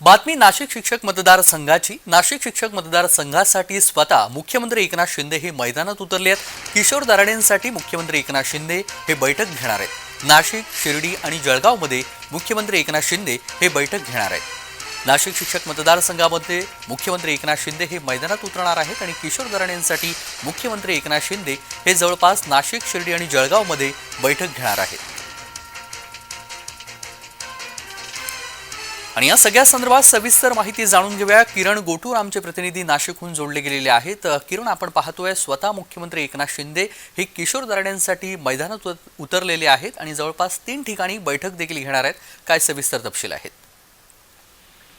बातमी नाशिक शिक्षक मतदारसंघाची नाशिक शिक्षक मतदारसंघासाठी स्वतः मुख्यमंत्री एकनाथ शिंदे हे मैदानात उतरले आहेत. किशोर दराडेंसाठी मुख्यमंत्री एकनाथ शिंदे हे बैठक घेणार आहेत. नाशिक शिर्डी आणि जळगावमध्ये मुख्यमंत्री एकनाथ शिंदे हे बैठक घेणार आहेत. नाशिक शिक्षक मतदारसंघामध्ये मुख्यमंत्री एकनाथ शिंदे हे मैदानात उतरणार आहेत आणि किशोर दराडेंसाठी मुख्यमंत्री एकनाथ शिंदे हे जवळपास नाशिक शिर्डी आणि जळगावमध्ये बैठक घेणार आहेत. आणि या सगळ्या संदर्भात सविस्तर माहिती जाणून घेऊया. किरण गोटूर आमचे प्रतिनिधी नाशिकहून जोडले गेलेले आहेत. किरण आपण पाहतोय स्वतः मुख्यमंत्री एकनाथ शिंदे हे किशोर दराड्यांसाठी मैदानात उतरलेले आहेत आणि जवळपास तीन ठिकाणी बैठक देखील घेणार आहेत. काय सविस्तर तपशील आहेत?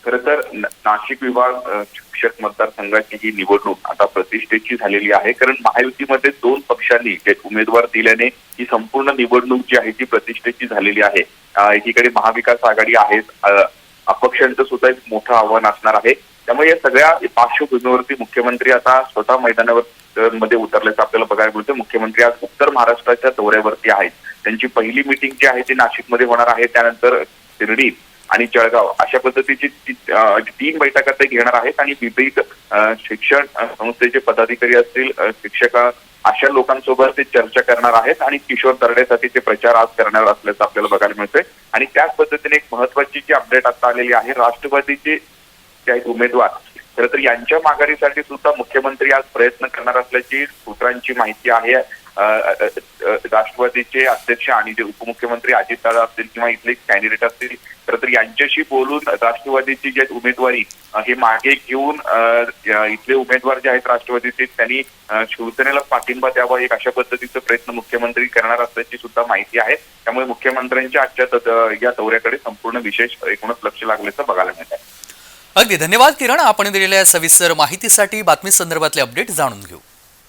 खरं तर नाशिक विभाग शिक्षक मतदारसंघाची ही निवडणूक आता प्रतिष्ठेची झालेली आहे. कारण महायुतीमध्ये दोन पक्षांनी जे उमेदवार दिल्याने ही संपूर्ण निवडणूक जी आहे ती प्रतिष्ठेची झालेली आहे. एकीकडे महाविकास आघाडी आहे अपक्षांचं सुद्धा एक मोठं आव्हान असणार आहे. त्यामुळे या सगळ्या पार्श्वभूमीवरती मुख्यमंत्री आता स्वतः मैदानावर मध्ये उतरल्याचं आपल्याला बघायला मिळतं मुख्यमंत्री आज उत्तर महाराष्ट्राच्या दौऱ्यावरती आहेत. त्यांची पहिली मिटिंग जी आहे ती नाशिकमध्ये होणार आहे. त्यानंतर शिर्डी आणि जळगाव अशा पद्धतीची तीन बैठका ते घेणार आहेत आणि विविध शिक्षण संस्थेचे पदाधिकारी असतील शिक्षका शिक्षक अशा लोकांसोबत ते चर्चा करणार आहेत आणि किशोर तरडेसाठी ते प्रचार आज करणार असल्याचं आपल्याला बघायला मिळतंय. आणि त्याच पद्धतीने एक महत्वाची जी अपडेट आता आलेली आहे राष्ट्रवादीचे जे आहेत उमेदवार खरं तर यांच्या माघारीसाठी सुद्धा मुख्यमंत्री आज प्रयत्न करणार असल्याची सूत्रांची माहिती आहे. राष्ट्रवादीचे अध्यक्ष आणि जे उपमुख्यमंत्री अजितदादा असतील किंवा इथले कॅन्डिडेट असतील तर तर यांच्याशी बोलून राष्ट्रवादीची जे उमेदवारी हे मागे घेऊन इथले उमेदवार जे आहेत राष्ट्रवादीचे त्यांनी शिवसेनेला पाठिंबा द्यावा एक अशा पद्धतीचा प्रयत्न मुख्यमंत्री करणार असल्याची सुद्धा माहिती आहे. त्यामुळे मुख्यमंत्र्यांच्या आजच्या द- या दौऱ्याकडे संपूर्ण विशेष एकूणच लक्ष लागल्याचं बघायला मिळत आहे अगदी धन्यवाद किरण. आपण दिलेल्या सविस्तर माहितीसाठी बातमी संदर्भातले अपडेट जाणून घेऊ.